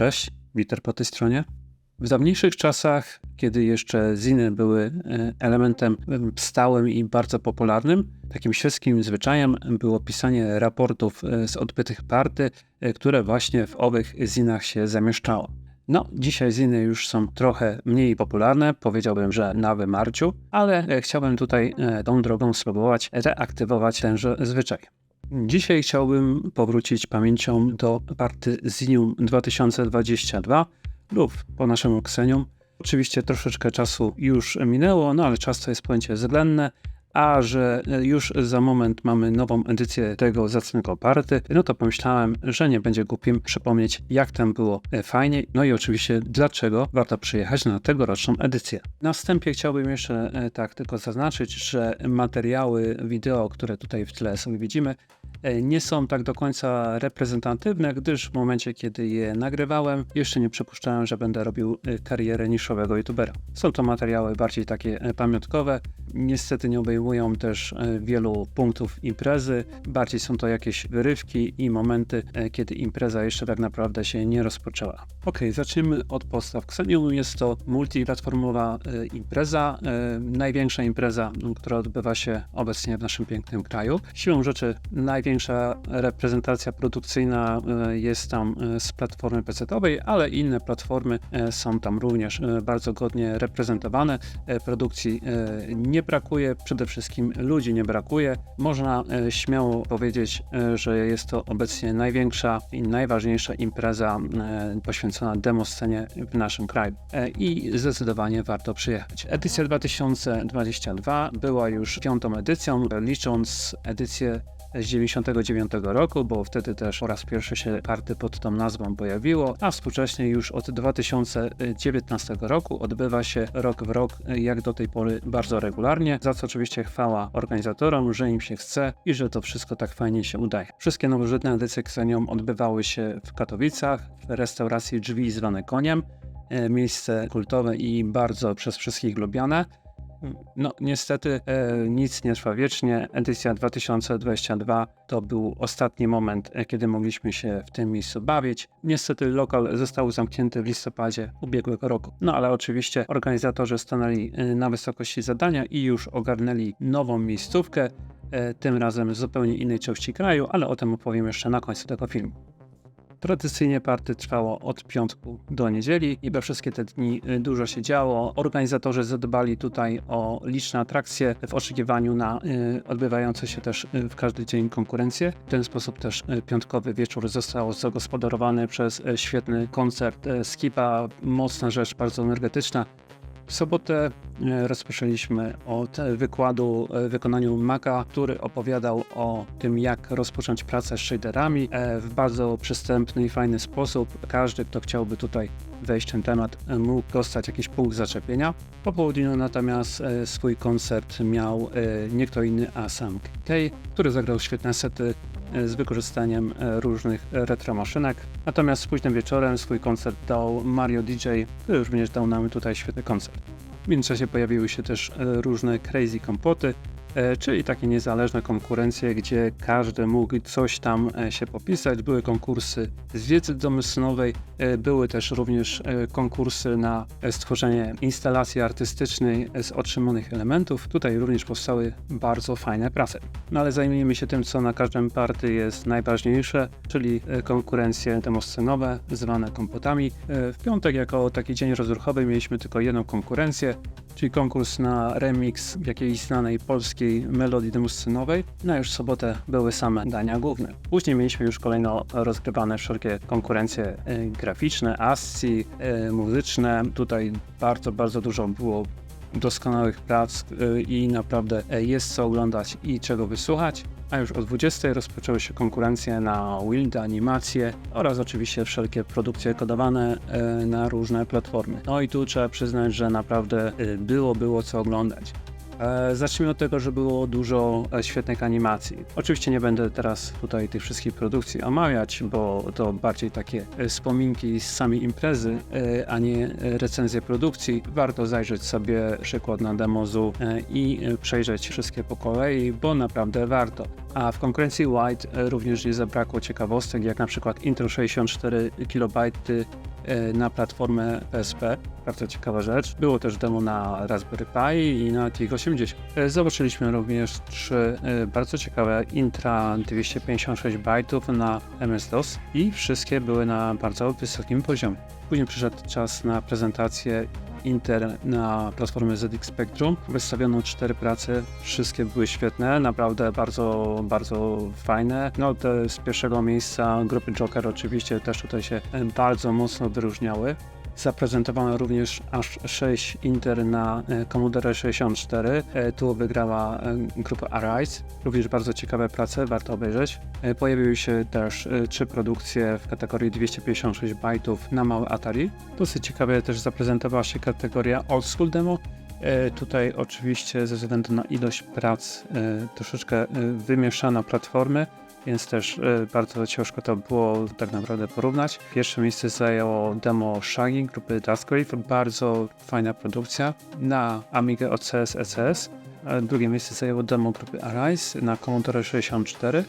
Cześć, Witer po tej stronie. W dawniejszych czasach, kiedy jeszcze ziny były e, elementem stałym i bardzo popularnym, takim świeckim zwyczajem było pisanie raportów e, z odbytych party, e, które właśnie w owych zinach się zamieszczało. No, dzisiaj ziny już są trochę mniej popularne, powiedziałbym, że na wymarciu, ale chciałbym tutaj tą drogą spróbować reaktywować tenże zwyczaj. Dzisiaj chciałbym powrócić pamięcią do party Zinium 2022 lub po naszemu Ksenium. Oczywiście troszeczkę czasu już minęło, no ale czas to jest pojęcie względne, a że już za moment mamy nową edycję tego zacnego party, no to pomyślałem, że nie będzie głupim przypomnieć, jak tam było fajnie, no i oczywiście dlaczego warto przyjechać na tegoroczną edycję. Na wstępie chciałbym jeszcze e, tak tylko zaznaczyć, że materiały wideo, które tutaj w tle sobie widzimy, nie są tak do końca reprezentatywne, gdyż w momencie, kiedy je nagrywałem, jeszcze nie przypuszczałem, że będę robił e, karierę niszowego youtubera. Są to materiały bardziej takie e, pamiątkowe, niestety nie obejmują też wielu punktów imprezy, bardziej są to jakieś wyrywki i momenty, kiedy impreza jeszcze tak naprawdę się nie rozpoczęła. Ok, zacznijmy od podstaw. Xenium jest to multiplatformowa impreza, największa impreza, która odbywa się obecnie w naszym pięknym kraju. Siłą rzeczy największa największa reprezentacja produkcyjna e, jest tam e, z platformy PC-owej, ale inne platformy e, są tam również bardzo godnie reprezentowane. Produkcji nie brakuje, przede wszystkim ludzi nie brakuje. Można śmiało powiedzieć, że jest to obecnie największa i najważniejsza impreza poświęcona demoscenie w naszym kraju i zdecydowanie warto przyjechać. Edycja 2022 była już piątą edycją, licząc edycję z 99 roku, bo wtedy też po raz pierwszy się karty pod tą nazwą pojawiło, a współcześnie już od 2019 roku odbywa się rok w rok, jak do tej pory bardzo regularnie, za co oczywiście chwała organizatorom, że im się chce i że to wszystko tak fajnie się udaje. Wszystkie nowożytne edycje Ksenią odbywały się w Katowicach, w restauracji Drzwi zwane Koniem, e, miejsce kultowe i bardzo przez wszystkich lubiane. No, niestety e, nic nie trwa wiecznie. Edycja 2022 to był ostatni moment, e, kiedy mogliśmy się w tym miejscu bawić. Niestety lokal został zamknięty w listopadzie ubiegłego roku. No ale oczywiście organizatorzy stanęli e, na wysokości zadania i już ogarnęli nową miejscówkę, e, tym razem z zupełnie innej części kraju, ale o tym opowiem jeszcze na końcu tego filmu. Tradycyjnie party trwało od piątku do niedzieli i we wszystkie te dni y, dużo się działo. Organizatorzy zadbali tutaj o liczne atrakcje w oczekiwaniu na y, odbywające się też y, w każdy dzień konkurencje. W ten sposób też piątkowy wieczór został zagospodarowany przez świetny koncert Skipa, mocna rzecz, bardzo energetyczna. W sobotę e, rozpoczęliśmy od wykładu w e, wykonaniu Maka, który opowiadał o tym, jak rozpocząć pracę z shaderami e, w bardzo przystępny i fajny sposób. Każdy, kto chciałby tutaj wejść w ten temat, mógł dostać jakiś punkt zaczepienia. Po południu natomiast swój koncert miał nie kto inny, a sam K, który zagrał świetne sety z wykorzystaniem różnych retro maszynek. Natomiast późnym wieczorem swój koncert dał Mario DJ, który również dał nam tutaj świetny koncert. W międzyczasie pojawiły się też e, różne crazy kompoty, E, czyli takie niezależne konkurencje, gdzie każdy mógł coś tam e, się popisać. Były konkursy z wiedzy domysłowej, e, były też również konkursy na stworzenie instalacji artystycznej z otrzymanych elementów. Tutaj również powstały bardzo fajne prace. No ale zajmijmy się tym, co na każdym party jest najważniejsze, czyli konkurencje demoscenowe, zwane kompotami. W piątek jako taki dzień rozruchowy mieliśmy tylko jedną konkurencję, czyli konkurs na remix jakiejś znanej polskiej melodii demoscenowej. No już w sobotę były same dania główne. Później mieliśmy już kolejno rozgrywane wszelkie konkurencje e, graficzne, asci, e, muzyczne. Tutaj bardzo, bardzo dużo było doskonałych prac e, i naprawdę jest co oglądać i czego wysłuchać a już o 20 rozpoczęły się konkurencje na Wilda, animacje oraz oczywiście wszelkie produkcje kodowane e, na różne platformy. No i tu trzeba przyznać, że naprawdę e, było, było co oglądać. E, zacznijmy od tego, że było dużo e, świetnych animacji. Oczywiście nie będę teraz tutaj tych wszystkich produkcji omawiać, bo to bardziej takie e, wspominki z samej imprezy, a nie recenzje produkcji. Warto zajrzeć sobie przykład na demozu i przejrzeć wszystkie po kolei, bo naprawdę warto. A w konkurencji White również nie zabrakło ciekawostek, jak na przykład intro 64 KB na platformę PSP. Bardzo ciekawa rzecz. Było też demo na Raspberry Pi i na TIG-80. E, Zobaczyliśmy również trzy e, bardzo ciekawe intra 256 bajtów na MS-DOS i wszystkie były na bardzo wysokim poziomie. Później przyszedł czas na prezentację Inter na platformę ZX Spectrum. Wystawiono cztery prace, wszystkie były świetne, naprawdę bardzo, bardzo fajne. No te z pierwszego miejsca grupy Joker oczywiście też tutaj się bardzo mocno wyróżniały. Zaprezentowano również aż 6 Inter na e, Commodore 64. E, Tu wygrała e, grupa Arise. Również bardzo ciekawe prace, warto obejrzeć. Pojawiły się też trzy produkcje w kategorii 256 bajtów na małe Atari. Dosyć ciekawie też zaprezentowała się kategoria Old School Demo. Tutaj oczywiście ze względu na ilość prac troszeczkę wymieszano platformy, więc też e, bardzo ciężko to było tak naprawdę porównać. Pierwsze miejsce zajęło demo Shaggy grupy Dustgrave, bardzo fajna produkcja na Amiga OCS ECS. Drugie miejsce zajęło demo grupy Arise na Commodore 64,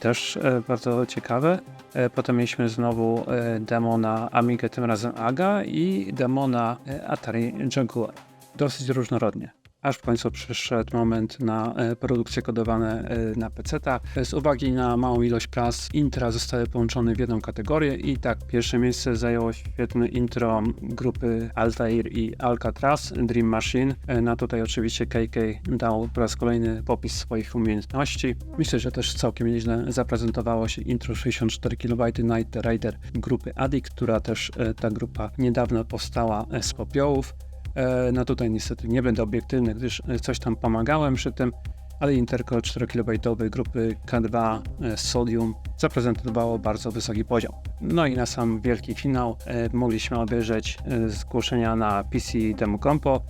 też e, bardzo ciekawe. E, Potem mieliśmy znowu demo na Amigę, tym razem AGA i demo na Atari Jaguar. Dosyć różnorodnie. Aż w końcu przyszedł moment na e, produkcje kodowane e, na PC-ta. Z uwagi na małą ilość prac, intra zostały połączone w jedną kategorię i tak pierwsze miejsce zajęło świetne intro grupy Altair i Alcatraz, Dream Machine. E, Na tutaj oczywiście KK dał po raz kolejny popis swoich umiejętności. Myślę, że też całkiem nieźle zaprezentowało się intro 64 KB Night Rider grupy Addict, która też e, ta grupa niedawno powstała e, z popiołów. E, No tutaj niestety nie będę obiektywny, gdyż e, coś tam pomagałem przy tym, ale Interco 4 KB grupy K2 e, Sodium zaprezentowało bardzo wysoki poziom. No i na sam wielki finał mogliśmy obejrzeć zgłoszenia na PC Demo Compo.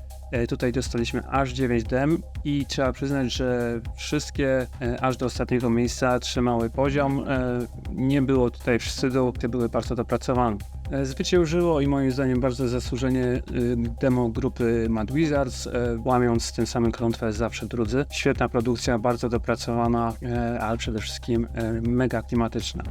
Tutaj dostaliśmy aż 9 dem i trzeba przyznać, że wszystkie aż do ostatniego miejsca trzymały poziom. Nie było tutaj wstydu, te były bardzo dopracowane. E, Zwyciężyło i moim zdaniem bardzo zasłużenie y, demo grupy Mad Wizards, e, łamiąc tym samym klątwę zawsze drudzy. Świetna produkcja, bardzo dopracowana, e, ale przede wszystkim mega klimatyczna.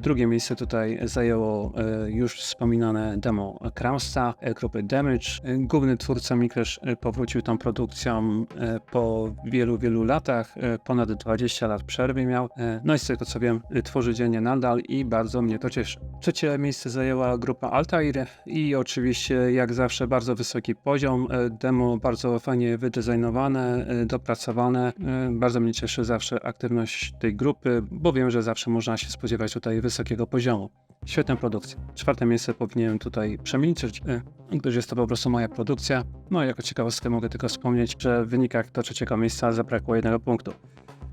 Drugie miejsce tutaj zajęło już wspominane demo Kramsta, grupy Damage. Główny twórca Miklesz powrócił tą produkcją po wielu, wielu latach, ponad 20 lat przerwy miał. No i z tego co wiem, tworzy dziennie nadal i bardzo mnie to cieszy. Trzecie miejsce zajęła grupa Altair i oczywiście jak zawsze bardzo wysoki poziom. E, Demo bardzo fajnie wydizajnowane, e, dopracowane. E, Bardzo mnie cieszy zawsze aktywność tej grupy, bo wiem, że zawsze można się spodziewać tutaj wysokiego poziomu. Świetna produkcja. Czwarte miejsce powinienem tutaj przemilczeć, gdyż jest to po prostu moja produkcja. No i jako ciekawostkę mogę tylko wspomnieć, że w wynikach do trzeciego miejsca zabrakło jednego punktu.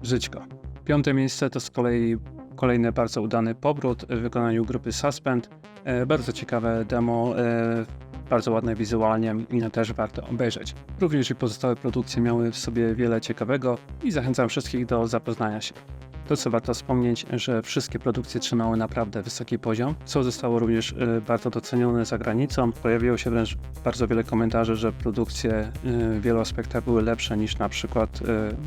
Żyćko. Piąte miejsce to z kolei kolejny bardzo udany powrót w wykonaniu grupy Suspend. E, Bardzo ciekawe demo, e, bardzo ładne wizualnie i też warto obejrzeć. Również i pozostałe produkcje miały w sobie wiele ciekawego i zachęcam wszystkich do zapoznania się. To co warto wspomnieć, że wszystkie produkcje trzymały naprawdę wysoki poziom, co zostało również e, bardzo docenione za granicą. Pojawiło się wręcz bardzo wiele komentarzy, że produkcje e, w wielu aspektach były lepsze niż na przykład,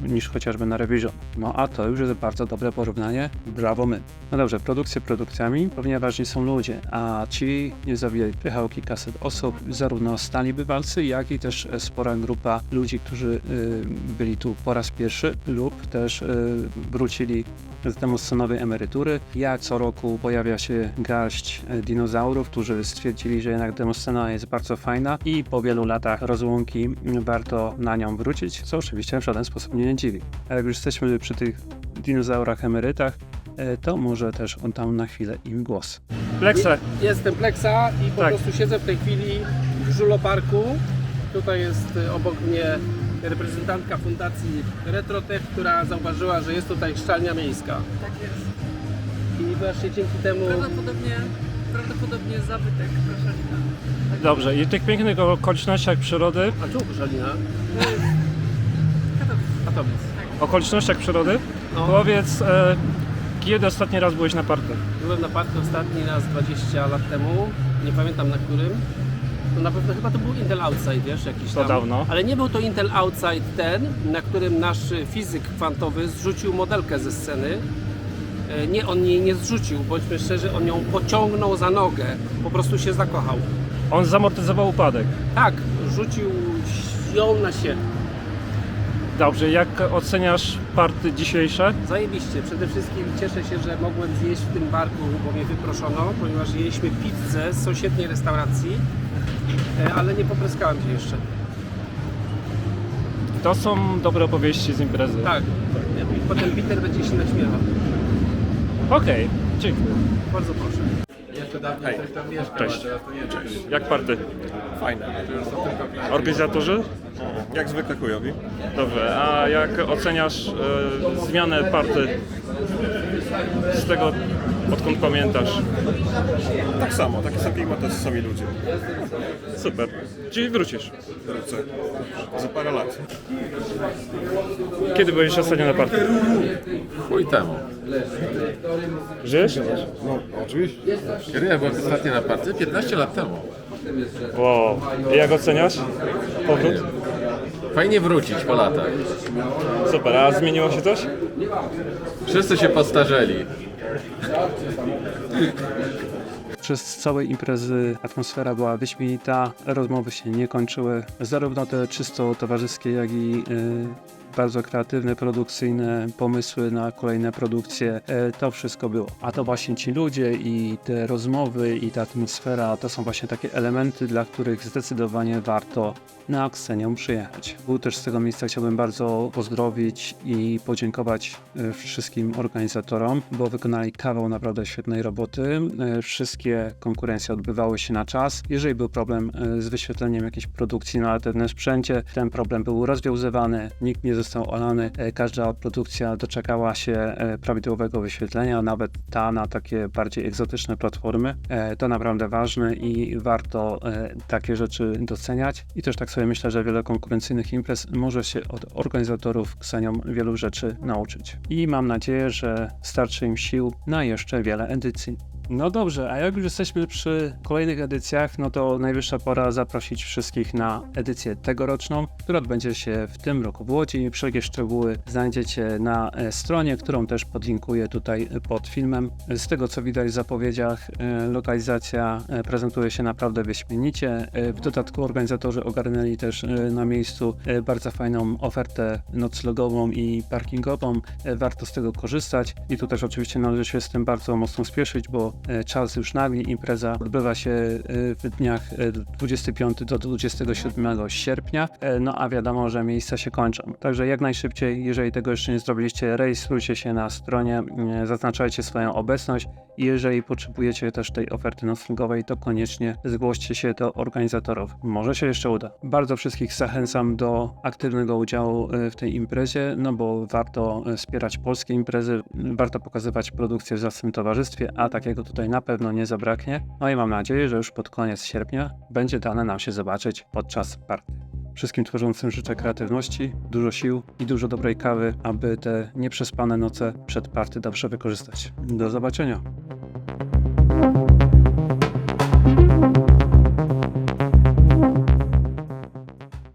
e, niż chociażby na Revision. No a to już jest bardzo dobre porównanie, brawo my. No dobrze, produkcje produkcjami, pewnie ważni są ludzie, a ci nie zabijali pychał kilkaset osób, zarówno stali bywalcy, jak i też spora grupa ludzi, którzy byli tu po raz pierwszy lub też wrócili z demoscenowej emerytury. Jak co roku pojawia się garść e, dinozaurów, którzy stwierdzili, że jednak demoscena jest bardzo fajna i po wielu latach rozłąki warto na nią wrócić, co oczywiście w żaden sposób mnie nie dziwi. A jak już jesteśmy przy tych dinozaurach emerytach, e, to może też oddam na chwilę im głos. Lexe, Jestem Plexa i po Tak. prostu siedzę w tej chwili w Żuloparku. Tutaj jest y, obok mnie reprezentantka fundacji Retrotech, która zauważyła, że jest tutaj szczalnia miejska. Tak jest. I właśnie dzięki temu... Prawdopodobnie, prawdopodobnie zabytek Koszalina. Dobrze, i w tych pięknych okolicznościach przyrody, A tu Żalina? Katowice. Katowic. okolicznościach przyrody, No, powiedz, e, kiedy ostatni raz byłeś na parku? byłem na parku ostatni raz 20 lat temu, nie pamiętam na którym. No na pewno chyba to był Intel Outside, wiesz, jakiś To tam. dawno. Ale nie był to Intel Outside ten, na którym nasz fizyk kwantowy zrzucił modelkę ze sceny. E, Nie, on jej nie zrzucił, bądźmy szczerzy, on ją pociągnął za nogę, po prostu się zakochał. On zamortyzował upadek. Tak, rzucił ją na siebie. Dobrze, jak oceniasz party dzisiejsze? Zajebiście. Przede wszystkim cieszę się, że mogłem zjeść w tym barku, bo mnie wyproszono, ponieważ jedliśmy pizzę z sąsiedniej restauracji, ale nie popryskałem się jeszcze. To są dobre opowieści z imprezy. Tak. I potem Peter będzie się naśmiewał. Okej, dziękuję. Bardzo proszę. Cześć. Jak party? Fajne. Organizatorzy? Jak zwykle chujowi. Dobrze, a jak oceniasz e, zmianę party z tego, odkąd pamiętasz? Tak samo, taki sam klimat, tacy sami ludzie. Super. Czyli wrócisz. Wrócę. Za parę lat. Kiedy byłeś ostatnio na party? Chuj temu. Żyjesz? No, oczywiście. Kiedy ja byłem ostatnio na party? 15 lat temu. Wow. I Jak oceniasz powrót? Fajnie wrócić po latach. Super, a zmieniło się coś? Wszyscy się postarzeli. Przez całej imprezy atmosfera była wyśmienita, rozmowy się nie kończyły. Zarówno te czysto towarzyskie, jak i y, bardzo kreatywne, produkcyjne pomysły na kolejne produkcje. E, to wszystko było. A to właśnie ci ludzie i te rozmowy i ta atmosfera to są właśnie takie elementy, dla których zdecydowanie warto na Aksenią przyjechać. Był też z tego miejsca chciałbym bardzo pozdrowić i podziękować e, wszystkim organizatorom, bo wykonali kawał naprawdę świetnej roboty. E, Wszystkie konkurencje odbywały się na czas. Jeżeli był problem z wyświetleniem jakiejś produkcji na alternatywnym sprzęcie, ten problem był rozwiązywany, nikt nie został olany. E, Każda produkcja doczekała się e, prawidłowego wyświetlenia, nawet ta na takie bardziej egzotyczne platformy. E, To naprawdę ważne i warto takie rzeczy doceniać. I też tak sobie myślę, że wiele konkurencyjnych imprez może się od organizatorów Ksenią wielu rzeczy nauczyć. I mam nadzieję, że starczy im sił na jeszcze wiele edycji. No dobrze, a jak już jesteśmy przy kolejnych edycjach, no to najwyższa pora zaprosić wszystkich na edycję tegoroczną, która odbędzie się w tym roku w Łodzi. Wszelkie szczegóły znajdziecie na e, stronie, którą też podlinkuję tutaj pod filmem. Z tego co widać w zapowiedziach, e, lokalizacja e, prezentuje się naprawdę wyśmienicie. W dodatku organizatorzy ogarnęli też na miejscu bardzo fajną ofertę noclegową i parkingową. Warto z tego korzystać i tu też oczywiście należy się z tym bardzo mocno spieszyć, bo czas już nagli. Impreza odbywa się e, w dniach e, 25 do 27 sierpnia, e, no a wiadomo, że miejsca się kończą. Także jak najszybciej, jeżeli tego jeszcze nie zrobiliście, rejestrujcie się na stronie, e, zaznaczajcie swoją obecność jeżeli potrzebujecie też tej oferty noclegowej, to koniecznie zgłoście się do organizatorów. Może się jeszcze uda. Bardzo wszystkich zachęcam do aktywnego udziału e, w tej imprezie, no bo warto e, wspierać polskie imprezy, warto pokazywać produkcję w własnym towarzystwie, a takiego tutaj na pewno nie zabraknie. No i mam nadzieję, że już pod koniec sierpnia będzie dane nam się zobaczyć podczas party. Wszystkim tworzącym życzę kreatywności, dużo sił i dużo dobrej kawy, aby te nieprzespane noce przed party dobrze wykorzystać. Do zobaczenia.